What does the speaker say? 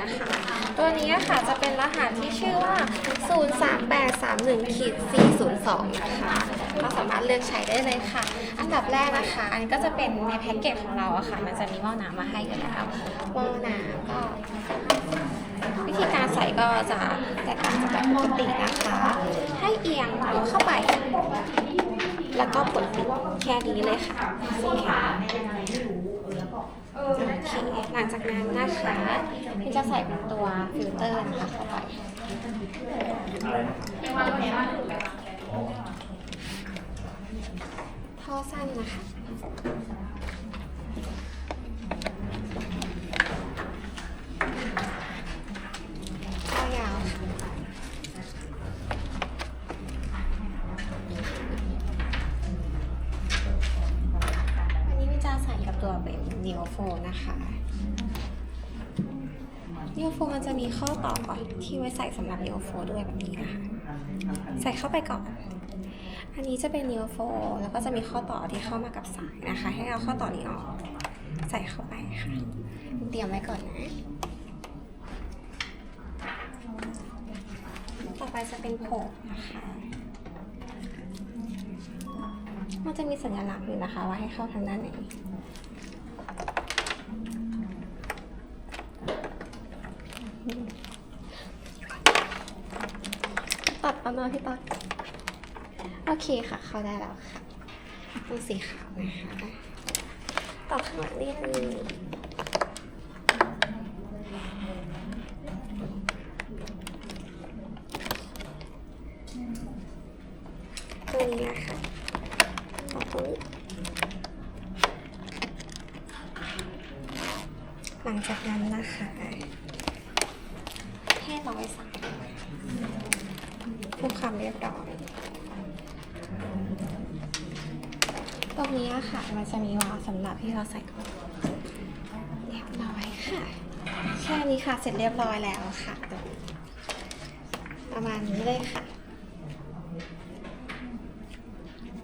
นะคะตัวนี้ค่ะจะเป็นรหัสที่ชื่อว่า 03831ขีด402 นะคะเราสามารถเลือกใช้ได้เลยค่ะ อันดับแรกนะคะ อันนี้ก็จะเป็นในแพ็กเกจของเราอะค่ะ มันจะมีหม้อน้ำมาให้อยู่แล้วหม้อน้ำก็ วิธีการใส่ก็จะแตกต่างจากแบบปกตินะคะ ให้เอียงเข้าไป แล้วก็กดปิดแค่นี้เลยค่ะ หลังจากนั้นนะคะพี่จะใส่เป็นตัวฟิลเตอร์นะคะเข้าไป ท่อสั้นนะคะ ท่อยาวค่ะ อันนี้วิจา ใส่กับตัวเป็น Neo p h o นะคะ Neo p h o มันจะมีข้อต่อที่ไว้ใส่สำหรับ Neo p h o ด้วยแบบนี้นะคะ ใส่เข้าไปก่อน อันนี้จะเป็น Neo p h o แล้วก็จะมีข้อต่อที่เข้ามากับสายนะคะ ให้เอาข้อต่อนี้ออก ใส่เข้าไปค่ะ เตรียมไว้ก่อนนะต่อไปจะเป็นผมนะคะ มันจะมีสัญลักษณ์อยู่นะคะ ว่าให้เข้าทางด้านไหนตัดเอาหน่อยพี่ตัดโอเคค่ะ เข้าได้แล้วค่ะป็นสีขาวนะคะต่อข้างหลังนิดนึงตัวนี้นะคะ ต่อตรงนี้หลังจากนั้นนะคะให้ร้อยสายผู้คำเรียบร้อยตรงนี้ค่ะ มันจะมีวาล์วสำหรับที่เราใส่ของเรียบร้อยค่ะ แค่นี้ค่ะ เสร็จเรียบร้อยแล้วค่ะ ประมาณนี้เลยค่ะ